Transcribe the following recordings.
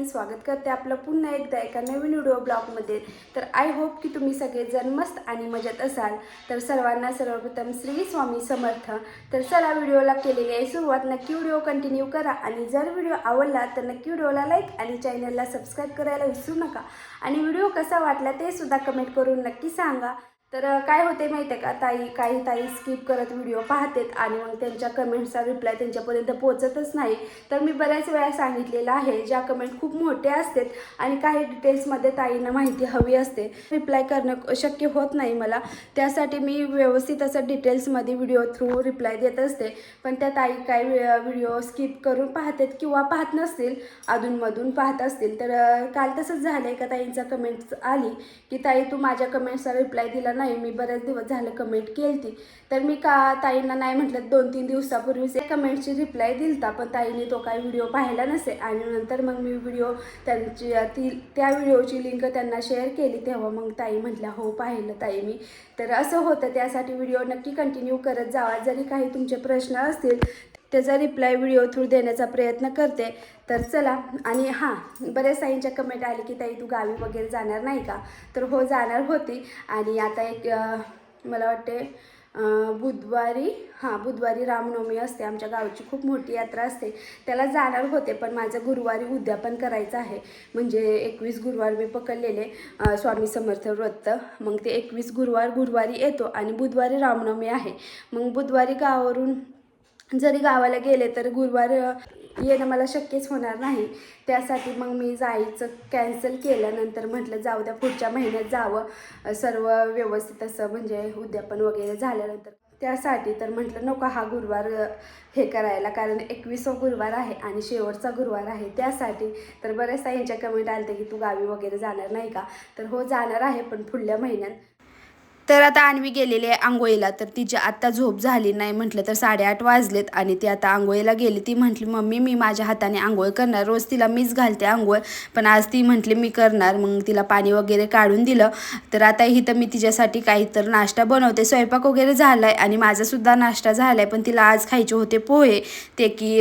नमस्कार मी स्वागत करते आपलं पुन्हा एकदा एका नवीन व्हिडिओ ब्लॉगमध्ये. तर आय होप की तुम्ही सगळेजण मस्त आणि मजेत असाल. तर सर्वांना सर्वप्रथम श्री स्वामी समर्थ. तर चला व्हिडिओला केलेली आहे सुरुवात. नक्की व्हिडिओ कंटिन्यू करा आणि जर व्हिडिओ आवडला तर नक्की व्हिडिओला लाईक आणि चॅनलला सबस्क्राईब करायला विसरू नका. आणि व्हिडिओ कसा वाटला ते सुद्धा कमेंट करून नक्की सांगा. तर काय होते माहिती आहे का? ताई काही ताई स्किप करत व्हिडिओ पाहतेत आणि मग त्यांच्या कमेंट्सचा रिप्लाय त्यांच्यापर्यंत पोहोचतच नाही. तर मी बऱ्याच वेळा सांगितलेलं आहे ज्या कमेंट खूप मोठ्या असतात आणि काही डिटेल्समध्ये ताईंना माहिती हवी असते रिप्लाय करणं शक्य होत नाही मला. त्यासाठी मी व्यवस्थित असं डिटेल्समध्ये व्हिडिओ थ्रू रिप्लाय देत असते. पण त्या ताई काही व्हिडिओ स्किप करून पाहतात किंवा पाहत नसतील अधूनमधून पाहत असतील. तर काल तसंच झालं आहे का ताईंचा कमेंट्स आली की ताई तू माझ्या कमेंट्सचा रिप्लाय दिला नाही मी बरेच दिवस झालं कमेंट केली तर मी का ताईंना नाही म्हटलं दोन तीन दिवसापूर्वीच एक कमेंटची रिप्लाय दिलता पण ताईने तो काही व्हिडिओ पाहिला नसे. आणि नंतर मग मी व्हिडिओ त्यांची ती त्या व्हिडिओची लिंक त्यांना शेअर केली तेव्हा मग ताई म्हटल्या हो पाहिलं ताई मी. तर असं होतं. त्यासाठी व्हिडिओ नक्की कंटिन्यू करत जावा. जरी काही तुमचे प्रश्न असतील त्याचा रिप्लाय व्हिडिओ थ्रू देण्याचा प्रयत्न करते. तर चला आणि हां बऱ्याच ताईंच्या कमेंट आली की ताई तू गावी वगैरे जाणार नाही का? तर हो जाणार होती. आणि आता एक मला वाटते बुधवारी हां बुधवारी रामनवमी असते. आमच्या गावची खूप मोठी यात्रा असते. त्याला जाणार होते पण माझं गुरुवारी उद्यापन करायचं आहे. म्हणजे एकवीस गुरुवार मी पकडलेले स्वामी समर्थ व्रत. मग ते एकवीस गुरुवार गुरुवारी येतो आणि बुधवारी रामनवमी आहे. मग बुधवारी गावावरून जरी गावाला गेले तर गुरुवार येणं मला शक्यच होणार नाही. त्यासाठी मग मी जायचं कॅन्सल केल्यानंतर म्हटलं जाऊ द्या पुढच्या महिन्यात जावं. सर्व व्यवस्थित असं म्हणजे उद्यापन वगैरे झाल्यानंतर. त्यासाठी तर म्हटलं नको हा गुरुवार हे करायला कारण एकवीसवा गुरुवार आहे आणि शेवटचा गुरुवार आहे. त्यासाठी तर बऱ्याचदा यांच्या कमेंट आलते की तू गावी वगैरे जाणार नाही का? तर हो जाणार आहे पण पुढल्या महिन्यात तर आता आणवी गेलेली आहे आंघोळीला तर तिची आत्ता झोप झाली नाही म्हटलं तर साडेआठ वाजलेत आणि ती आता आंघोळीला गेली. ती म्हटली मम्मी मी माझ्या हाताने आंघोळ करणार. रोज तिला मीच घालते आंघोळ पण आज ती म्हटली मी करणार. मग तिला पाणी वगैरे काढून दिलं. तर आता इथं मी तिच्यासाठी काही तर नाश्ता बनवते. स्वयंपाक वगैरे झाला आहे आणि माझासुद्धा नाश्ता झाला आहे पण तिला आज खायचे होते पोहे. ते की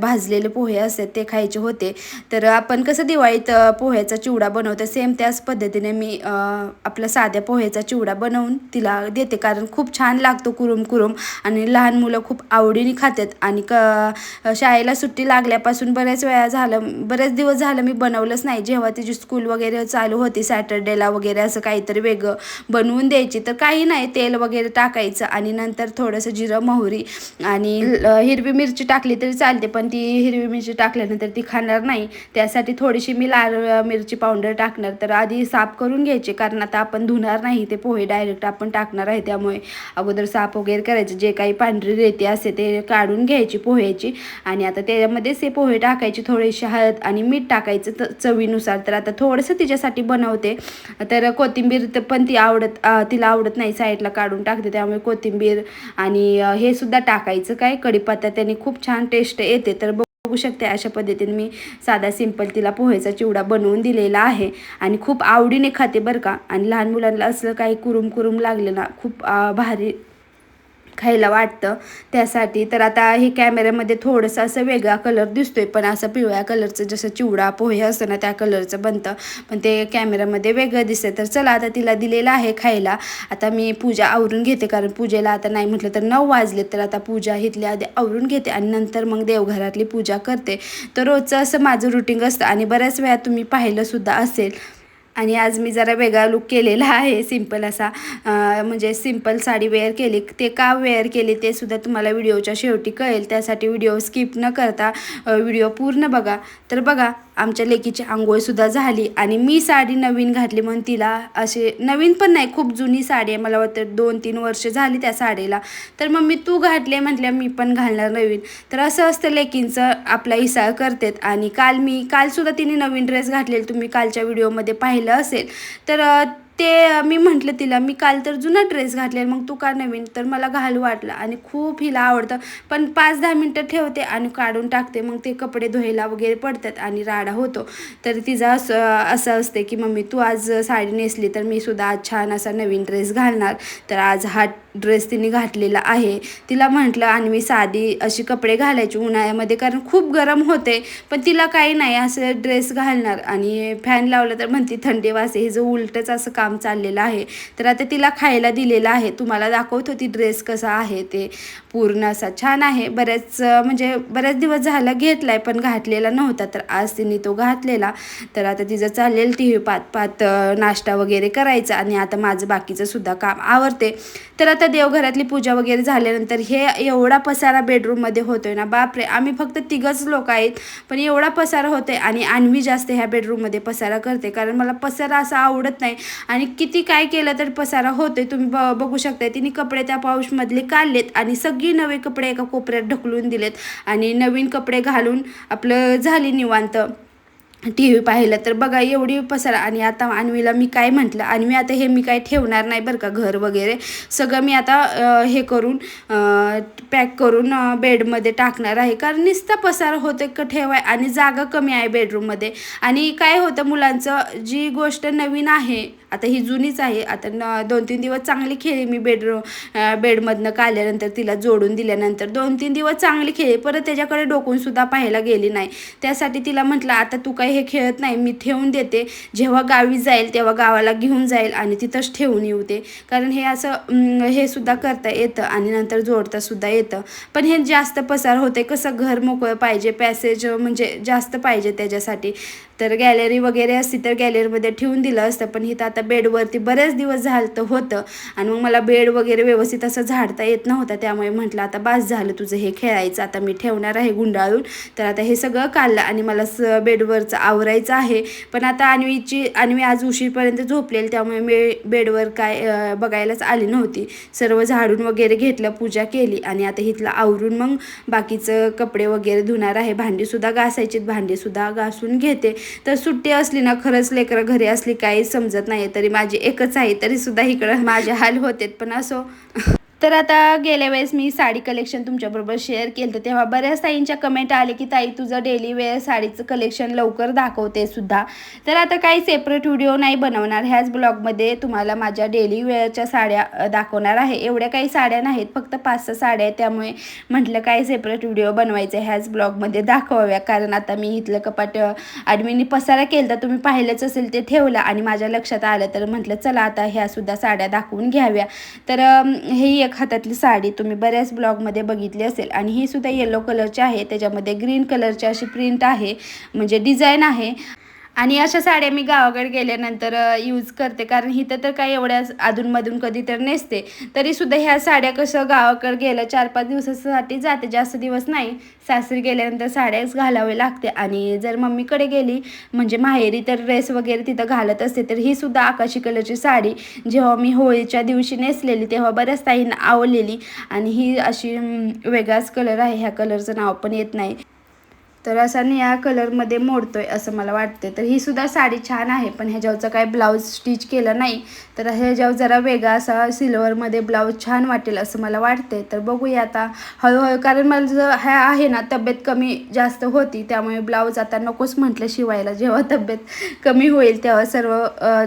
भाजलेले पोहे असतात ते खायचे होते. तर आपण कसं दिवाळीत पोह्याचा चिवडा बनवतो? सेम त्याच पद्धतीने मी आपला साध्या पोह्याचा चिवडा बनवून तिला देते. कारण खूप छान लागतो कुरुम कुरुम आणि लहान मुलं खूप आवडीने खातात. आणि क शाळेला सुट्टी लागल्यापासून बऱ्याच वेळा झालं बरेच दिवस झालं मी बनवलंच नाही. जेव्हा तिची स्कूल वगैरे चालू होती सॅटर्डेला वगैरे असं काहीतरी वेगळं बनवून द्यायची तर काही नाही. तेल वगैरे टाकायचं आणि नंतर थोडंसं जिरं मोहरी आणि हिरवी मिरची टाकली तरी चालते. पण ती हिरवी मिरची टाकल्यानंतर ती खाणार नाही. त्यासाठी थोडीशी मी लाल मिरची पावडर टाकणार. तर आधी साफ करून घ्यायची कारण आता आपण धुणार नाही. ते पोहे डायरेक्ट आपण टाकणार आहे. त्यामुळे अगोदर साफ वगैरे करायचे. जे काही पांढरी रेती असते ते काढून घ्यायची पोह्याची आणि आता त्याच्यामध्येच हे पोहे टाकायचे थोडेसे हळद आणि मीठ टाकायचं त- चवीनुसार. तर आता थोडंसं तिच्यासाठी बनवते. तर कोथिंबीर तर पण ती आवडत तिला आवडत नाही. साईडला काढून टाकते. त्यामुळे कोथिंबीर आणि हे सुद्धा टाकायचं काय? कढीपत्ता त्याने खूप छान टेस्ट येते. तर बघू शकते अशा पद्धतीने मी साधा सिंपल तिला पोहेचा चिवडा बनवून दिलेला आहे. आणि खूप आवडीने खाते बरं का. आणि लहान मुलांना असलं काही कुरुम कुरुम लागलं ना खूप भारी खायला वाटतं. त्यासाठी तर आता हे कॅमेऱ्यामध्ये थोडंसं असं वेगळा कलर दिसतोय पण असं पिवळ्या कलरचं जसं चिवडा पोहे असतं ना त्या कलरचं बनतं. पण ते कॅमेऱ्यामध्ये वेगळं दिसतं तर चला आता तिला दिलेलं आहे खायला. आता मी पूजा आवरून घेते कारण पूजेला आता नाही म्हटलं तर नऊ वाजले तर आता पूजा इथल्या आधी आवरून घेते आणि नंतर मग देवघरातली पूजा करते. तर रोजचं असं माझं रुटीन असतं आणि बऱ्याच वेळा तुम्ही पाहिलंसुद्धा असेल. आणि आज मी जरा वेगळा लुक केलेला आहे सिंपल असा. म्हणजे सिंपल साडी वेअर केली ते का वेअर केली ते सुद्धा तुम्हाला व्हिडिओच्या शेवटी कळेल. त्यासाठी व्हिडिओ स्किप न करता व्हिडिओ पूर्ण बघा. तर बघा आमच्या लेकीची आंघोळसुद्धा झाली आणि मी साडी नवीन घातली म्हणून तिला असे नवीन पण नाही खूप जुनी साडी आहे. मला वाटतं दोन तीन वर्ष झाली त्या साडीला. तर मग मी तू घातले म्हटल्या मी पण घालणार नवीन. तर असं असतं लेकींचं आपला इसाळ करतात. आणि काल मी कालसुद्धा तिने नवीन ड्रेस घातलेला. तुम्ही कालच्या व्हिडिओमध्ये पाहिलं असेल. तर ते मी म्हटलं तिला मी काल तर जुना ड्रेस घातलेला मग तू का नवीन? तर मला घालू वाटलं आणि खूप हिला आवडतं. पण पाच दहा मिनटं ठेवते आणि काढून टाकते. मग ते कपडे धुवायला वगैरे पडतात आणि राडा होतो. तर तिचा असं असं असते की मम्मी तू आज साडी नेसली तर मी सुद्धा आज छान असा नवीन ड्रेस घालणार. तर आज हा ड्रेस तिने घातलेला आहे. तिला म्हटलं आणि मी साधी अशी कपडे घालायची उन्हाळ्यामध्ये कारण खूप गरम होते पण तिला काही नाही असं ड्रेस घालणार. आणि फॅन लावलं तर म्हणते थंडी वाजते हे जो उलटंच असं काम चाललेलं आहे. तर आता तिला खायला दिलेलं आहे. तुम्हाला दाखवत होती ड्रेस कसा आहे ते. पूर्ण असा छान आहे. बऱ्याच म्हणजे बऱ्याच दिवस झाला घेतला आहे पण घातलेला नव्हता. तर आज तिने तो घातलेला. तर आता तिचं चाललेलं टी व्ही पात पात नाश्ता वगैरे करायचा आणि आता माझं बाकीचं सुद्धा काम आवरते. तर आता देवघरातली पूजा वगैरे झाल्यानंतर हे एवढा पसारा बेडरूममध्ये होतोय ना बापरे! आम्ही फक्त तिघच लोक आहेत पण एवढा पसारा होतोय आणि आणवी जास्त ह्या बेडरूममध्ये पसारा करते. कारण मला पसारा असा आवडत नाही आणि किती काय केलं तर पसारा होतोय. तुम्ही ब बघू शकताय तिने कपडे त्या पाऊसमधले काढलेत आणि सगळी नवे कपडे एका कोपऱ्यात ढकलून दिलेत आणि नवीन कपडे घालून आपलं झाली निवांत. टी व्ही पाहिलं तर बघा एवढी पसारा. आणि आता अन्वीला मी काय म्हटलं? अन्वी आता हे मी काय ठेवणार नाही बरं का घर वगैरे. सगळं मी आता हे करून पॅक करून बेडमध्ये टाकणार आहे. कारण नुसता पसार होते का ठेवाय? आणि जागा कमी आहे बेडरूममध्ये. आणि काय होतं मुलांचं? जी गोष्ट नवीन आहे आता ही जुनीच आहे. आता न दोन तीन दिवस चांगली खेळी मी बेडरूम बेडमधनं काढल्यानंतर तिला जोडून दिल्यानंतर दोन तीन दिवस चांगली खेळी. परत त्याच्याकडे डोकूनसुद्धा पाहायला गेली नाही. त्यासाठी तिला म्हटलं आता तू काही हे खेळत नाही मी ठेवून देते. जेव्हा गावी जाईल तेव्हा गावाला घेऊन जाईल आणि तिथंच ठेवून येऊ दे कारण हे असं हे सुद्धा करता येतं आणि नंतर जोडता सुद्धा येतं. पण हे जास्त पसार होते कसं घर मोकळं पाहिजे पॅसेज म्हणजे जास्त पाहिजे त्याच्यासाठी. तर गॅलरी वगैरे असती तर गॅलरीमध्ये ठेवून दिलं असतं. पण इथं आता बेडवरती बरेच दिवस झालं होतं. आणि मग मला बेड वगैरे व्यवस्थित असं झाडता येत नव्हतं. त्यामुळे म्हटलं आता बास झालं तुझं हे खेळायचं. आता मी ठेवणार आहे गुंडाळून. तर आता हे सगळं काढलं आणि मला स बेडवरचं आवरायचं आहे. पण आता अन्वीची अन्वी आज उशीरपर्यंत झोपलेली. त्यामुळे मी बेडवर काय बघायलाच आली नव्हती. सर्व झाडून वगैरे घेतलं पूजा केली. आणि आता इथलं आवरून मग बाकीचं कपडे वगैरे धुणार आहे. भांडीसुद्धा घासायची भांडीसुद्धा घासून घेते. तर सुट्टी असली ना खरंच लेकरं घरी असली काही समजत नाही तरी माझी एकच आहे तरी सुद्धा इकडं माझे हाल होते पण असो. तर आता गेल्या वेळेस मी साडी कलेक्शन तुमच्याबरोबर शेअर केलं तर तेव्हा बऱ्याच ताईंच्या कमेंट आले की ताई तुझं डेली वेअर साडीचं कलेक्शन लवकर दाखवते सुद्धा. तर आता काही सेपरेट व्हिडिओ नाही बनवणार. ह्याच ब्लॉगमध्ये तुम्हाला माझ्या डेली वेअरच्या साड्या दाखवणार आहे. एवढ्या काही साड्या नाहीत फक्त पाच सहा साड्या आहेत. त्यामुळे म्हटलं काय सेपरेट व्हिडिओ बनवायचे ह्याच ब्लॉगमध्ये दाखवाव्या. कारण आता मी इथलं कपाट ॲडमिनी पसारा केलं तर तुम्ही पाहिलंच असेल ते ठेवलं आणि माझ्या लक्षात आलं. तर म्हटलं चला आता ह्यासुद्धा साड्या दाखवून घ्याव्या. तर हे एक हातातली साडी तुम्ही बऱ्याच ब्लॉगमध्ये बघितली असेल. आणि ही सुद्धा येलो कलरची आहे. त्याच्यामध्ये ग्रीन कलरची अशी प्रिंट आहे. म्हणजे डिझाईन आहे. आणि अशा साड्या मी गावाकडे गेल्यानंतर यूज करते. कारण इथं तर काही एवढ्या अधूनमधून कधी तर नेसते. तरीसुद्धा ह्या साड्या कसं गावाकडे गेलं चार पाच दिवसासाठी जाते. जास्त दिवस नाही. सासरी गेल्यानंतर साड्याच घालावे लागते. आणि जर मम्मीकडे गेली म्हणजे माहेरी तर ड्रेस वगैरे तिथं घालत असते. तर ही सुद्धा आकाशी कलरची साडी. जेव्हा मी होळीच्या दिवशी नेसलेली तेव्हा बऱ्याच ताईंना आवडलेली. आणि ही अशी वेगळाच कलर आहे. ह्या कलरचं नाव पण येत नाही. तर असा निळ्या कलरमध्ये मोडतोय असं मला वाटते तर ही सुद्धा साडी छान आहे पण ह्याच्यावरचं काय ब्लाऊज स्टिच केलं नाही. तर ह्याच्यावर जरा वेगळा असा सिल्वरमध्ये ब्लाऊज छान वाटेल असं मला वाटते तर बघूया आता. हळूहळू कारण मला जर ह्या आहे ना तब्येत कमी जास्त होती त्यामुळे ब्लाऊज आता नकोच म्हटलं शिवायला. जेव्हा तब्येत कमी होईल तेव्हा सर्व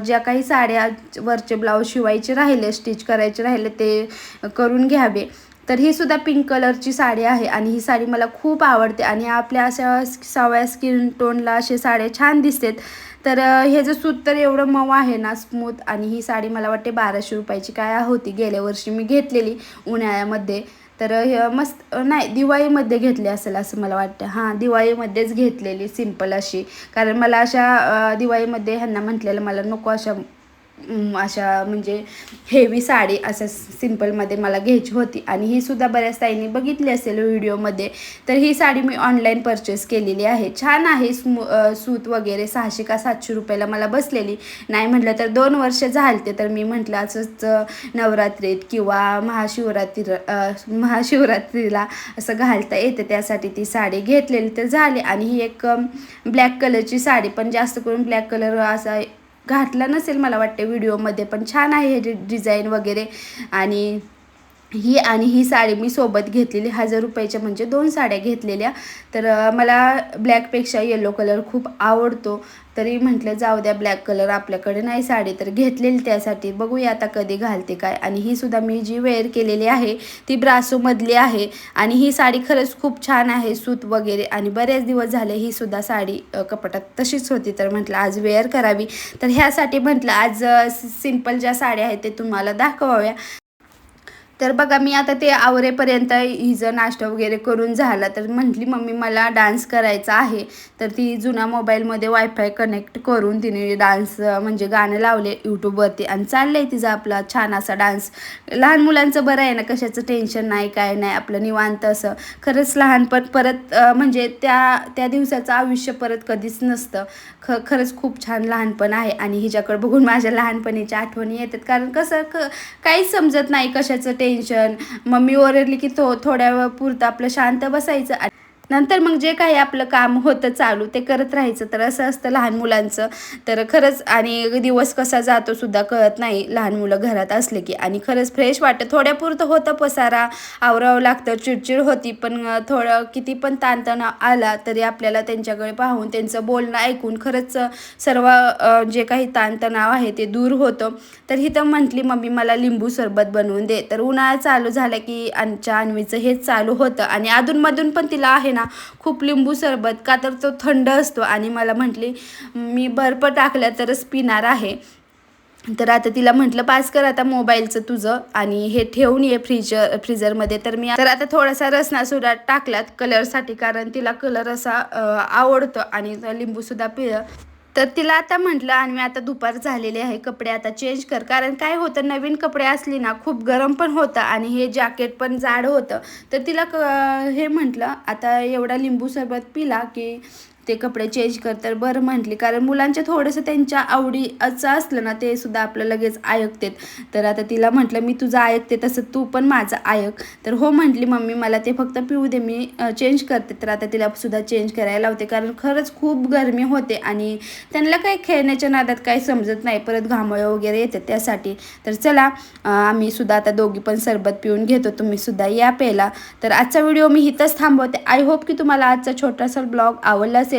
ज्या काही साड्या वरचे ब्लाऊज शिवायचे राहिले स्टिच करायचे राहिले ते करून घ्यावे. तर ही सुद्धा पिंक कलरची साडी आहे आणि ही साडी मला खूप आवडते आणि आपल्या अशा सावळ्या स्किन टोनला असे साड्या छान दिसतात तर हे जे सूत तर एवढं मऊ आहे ना स्मूथ आणि ही साडी मला वाटते बाराशे रुपयाची काय होती. गेल्या वर्षी मी घेतलेली उन्हाळ्यामध्ये. तर हे मस्त नाही दिवाळीमध्ये घेतली असेल असं मला वाटतं. हां दिवाळीमध्येच घेतलेली सिंपल अशी. कारण मला अशा दिवाळीमध्ये ह्यांना म्हटलेलं मला नको अशा अशा म्हणजे हेवी साडी असं सिम्पलमध्ये मला घ्यायची होती. आणि ही सुद्धा बऱ्याच ताईंनी बघितली असेल व्हिडिओमध्ये तर ही साडी मी ऑनलाईन परचेस केलेली आहे. छान आहे स्मू सूत वगैरे सहाशे का सातशे रुपयाला मला बसलेली. नाही म्हटलं तर दोन वर्ष झालते. तर मी म्हटलं असंच नवरात्रीत किंवा महाशिवरात्री महाशिवरात्रीला असं घालता येते. त्यासाठी ती साडी घेतलेली तर झाली. आणि ही एक ब्लॅक कलरची साडी. पण जास्त करून ब्लॅक कलर असा घातला नसेल मला वाटते व्हिडिओमध्ये पण छान आहे हे डिझाईन वगैरे. आणि ही आणि ही साडी मी सोबत घेतलेली हजार रुपयाच्या म्हणजे दोन साड्या घेतलेल्या. तर मला ब्लॅकपेक्षा येलो कलर खूप आवडतो. तरी म्हटलं जाऊ द्या ब्लॅक कलर आपल्याकडे नाही साडी तर घेतलेली त्यासाठी. बघूया आता कधी घालते काय. आणि ही सुद्धा मी जी वेअर केलेली आहे ती ब्रासोमधली आहे. आणि ही साडी खरंच खूप छान आहे सूत वगैरे. आणि बरेच दिवस झाले ही सुद्धा साडी कपाटात तशीच होती. तर म्हटलं आज वेअर करावी. तर ह्यासाठी म्हटलं आज सिंपल ज्या साड्या आहेत ते तुम्हाला दाखवाव्या. तर बघा मी आता ते आवरेपर्यंत हिचं नाश्ता वगैरे करून झाला. तर म्हटली मम्मी मला डान्स करायचा आहे. तर ती जुन्या मोबाईलमध्ये वायफाय कनेक्ट करून तिने डान्स म्हणजे गाणं लावले यूट्यूबवरती आणि चाललं आहे तिचा आपला छान असा डान्स. लहान मुलांचं बरं आहे ना कशाचं टेन्शन नाही काय नाही आपलं निवांत असं. खरंच लहानपण परत म्हणजे त्या त्या दिवसाचं आयुष्य परत कधीच नसतं. ख खरंच खूप छान लहानपण आहे. आणि हिच्याकडे बघून माझ्या लहानपणीच्या आठवणी येतात. कारण कसं क काहीच समजत नाही कशाचं टेन्शन टेन्शन मम्मी ओरडली की तो थोड्या वेळ पुरतं आपलं शांत बसायचं. नंतर मग जे काही आपलं काम होतं चालू ते करत राहायचं. तर असं असतं लहान मुलांचं. तर खरंच आणि दिवस कसा जातो सुद्धा कळत नाही लहान मुलं घरात असले की. आणि खरंच फ्रेश वाटतं. थोड्यापुरतं होतं पसारा आवरावं लागतं चिडचिड होती. पण थोडं किती पण ताणतणाव आला तरी आपल्याला त्यांच्याकडे पाहून त्यांचं बोलणं ऐकून खरंच सर्व जे काही ताणतणाव आहे ते दूर होतं. तर ही तर म्हटली मम्मी मला लिंबू सरबत बनवून दे. तर उन्हाळा चालू झाला की आमच्या अन्वीचं हेच चालू होतं. आणि अधूनमधून पण तिला आहे ना खूप लिंबू सरबत का तर तो थंड असतो. आणि मला म्हटली मी बर्फ टाकल्या तरच पिणार आहे. तर आता तिला म्हटलं पास कर आता मोबाईलचं तुझं आणि हे ठेवून ये फ्रीजर फ्रीजरमध्ये. तर मी तर आता थोडासा रसना सुद्धा टाकलात कलरसाठी कारण तिला कलर असा आवडतो. आणि लिंबूसुद्धा पिळ तर तिला आता म्हटलं आणि मी आता दुपार झालेले आहे कपडे आता चेंज कर. कारण काय होतं नवीन कपडे असली ना खूप गरम पण होतं आणि हे जॅकेट पण जाड होतं. तर तिला क हे म्हटलं आता एवढा लिंबू सरबत पिला की ते कपडे चेंज कर तर बरं म्हटली. कारण मुलांच्या थोडंसं त्यांच्या आवडीचं असलं ना ते सुद्धा आपलं लगेच ऐकतेत. तर आता तिला म्हटलं मी तुझं ऐकते तसं तू पण माझं ऐक. तर हो म्हटली मम्मी मला ते फक्त पिऊ दे मी चेंज करते. तर आता तिला सुद्धा चेंज करायला लावते. कारण खरंच खूप गरमी होते आणि त्यांना काही खेळण्याच्या नादात काही समजत नाही. परत घामोळे वगैरे येतात त्यासाठी. तर चला आम्ही सुद्धा आता दोघी पण सरबत पिऊन घेतो. तुम्ही सुद्धा या प्यायला. तर आजचा व्हिडिओ मी इथंच थांबवते. आय होप की तुम्हाला आजचा छोटासा ब्लॉग आवडला असेल.